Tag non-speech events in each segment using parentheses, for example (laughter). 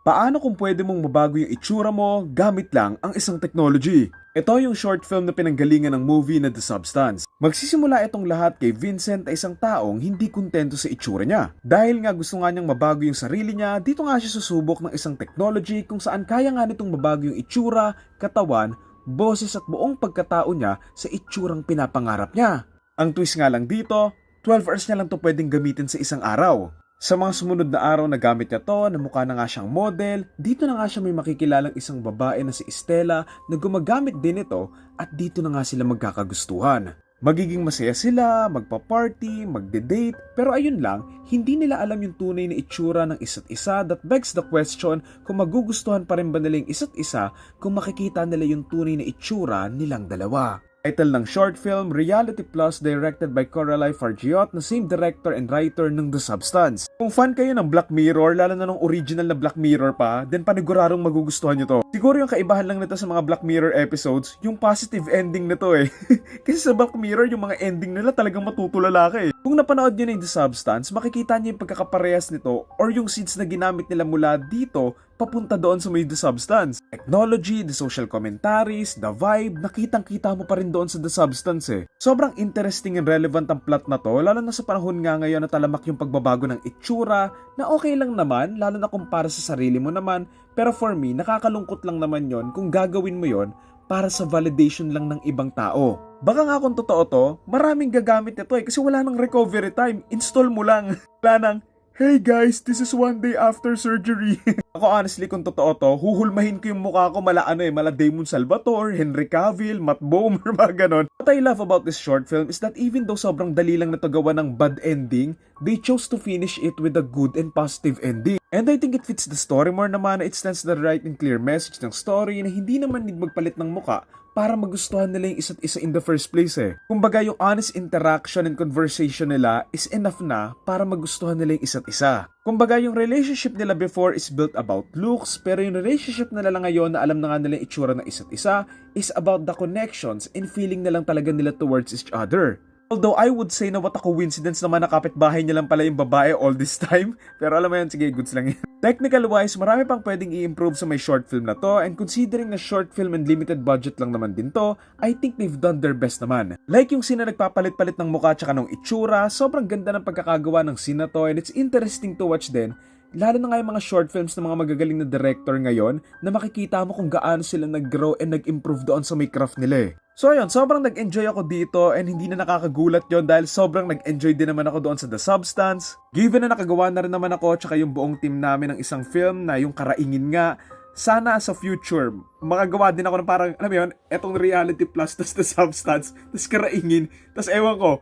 Paano kung pwede mong mabago yung itsura mo gamit lang ang isang technology? Ito yung short film na pinanggalingan ng movie na The Substance. Magsisimula itong lahat kay Vincent ay isang taong hindi kontento sa itsura niya. Dahil nga gusto nga niyang mabago yung sarili niya, dito nga siya susubok ng isang technology kung saan kaya nga nitong mabago yung itsura, katawan, boses at buong pagkatao niya sa itsurang pinapangarap niya. Ang twist nga lang dito, 12 hours niya lang to pwedeng gamitin sa isang araw. Sa mga sumunod na araw na gamit niya to, na mukha na nga siyang model, dito na nga siya may makikilalang isang babae na si Estela na gumagamit din ito at dito na nga sila magkakagustuhan. Magiging masaya sila, magpa-party, magde-date, pero ayun lang, hindi nila alam yung tunay na itsura ng isa't isa that begs the question kung magugustuhan pa rin ba nila yung isa't isa kung makikita nila yung tunay na itsura nilang dalawa. Title ng short film, Reality Plus directed by Coralie Fargiot na same director and writer ng The Substance. Kung fan kayo ng Black Mirror, lalo na nung original na Black Mirror pa, then paniguradong magugustuhan nyo to. Siguro yung kaibahan lang nito sa mga Black Mirror episodes, yung positive ending nito eh. (laughs) Kasi sa Black Mirror, yung mga ending nila talagang matutulala ka eh. Kung napanood nyo na yung The Substance, makikita nyo yung pagkakaparehas nito or yung seeds na ginamit nila mula dito papunta doon sa may The Substance. Technology, the social commentaries, the vibe, nakitang-kita mo pa rin doon sa The Substance eh. Sobrang interesting and relevant ang plot na to, lalo na sa panahon nga ngayon na talamak yung pagbabago ng itsura, na okay lang naman, lalo na kumpara sa sarili mo naman, pero for me, nakakalungkot lang naman yon kung gagawin mo yon para sa validation lang ng ibang tao. Baka nga kung totoo to, maraming gagamit nito eh kasi wala nang recovery time. Install mo lang. (laughs) Wala nang, Hey guys, this is one day after surgery. (laughs) Ako honestly, kung totoo to, huhulmahin ko yung mukha ko mala ano eh, mala Damon Salvatore, Henry Cavill, Matt Bomer, (laughs) mga ganon. What I love about this short film is that even though sobrang dali lang na to gawa ng bad ending, they chose to finish it with a good and positive ending. And I think it fits the story more naman na it stands the right and clear message ng story na hindi naman need magpalit ng muka para magustuhan nila yung isa't isa in the first place eh. Kumbaga yung honest interaction and conversation nila is enough na para magustuhan nila yung isa't isa. Kumbaga yung relationship nila before is built about looks pero yung relationship nila ngayon na alam na nga nila yung itsura ng isa't isa is about the connections and feeling na lang talaga nila towards each other. Although I would say na what a coincidence naman na kapitbahay niya lang pala yung babae all this time. (laughs) Pero alam mo yan, sige, goods lang yan. (laughs) Technical wise, marami pang pwedeng i-improve sa may short film na to and considering na short film and limited budget lang naman din to, I think they've done their best naman. Like yung sina nagpapalit-palit ng mukha tsaka ng itsura, sobrang ganda ng pagkakagawa ng scene na to and it's interesting to watch din Lalo na nga yung mga short films ng mga magagaling na director ngayon na makikita mo kung gaano sila nag-grow and nag-improve doon sa may craft nila eh. So ayun, sobrang nag-enjoy ako dito and hindi na nakakagulat yon dahil sobrang nag-enjoy din naman ako doon sa The Substance. Given na nakagawa na rin naman ako tsaka yung buong team namin ng isang film na yung karaingin nga, sana sa future, makagawa din ako ng parang, alam mo yun, etong reality plus tas The Substance, tas karaingin, tas ewan ko,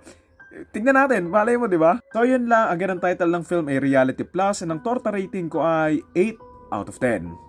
Tignan natin, malay mo, di ba? So, yun lang. Again, ang title ng film ay Reality Plus and ang torta rating ko ay 8 out of 10.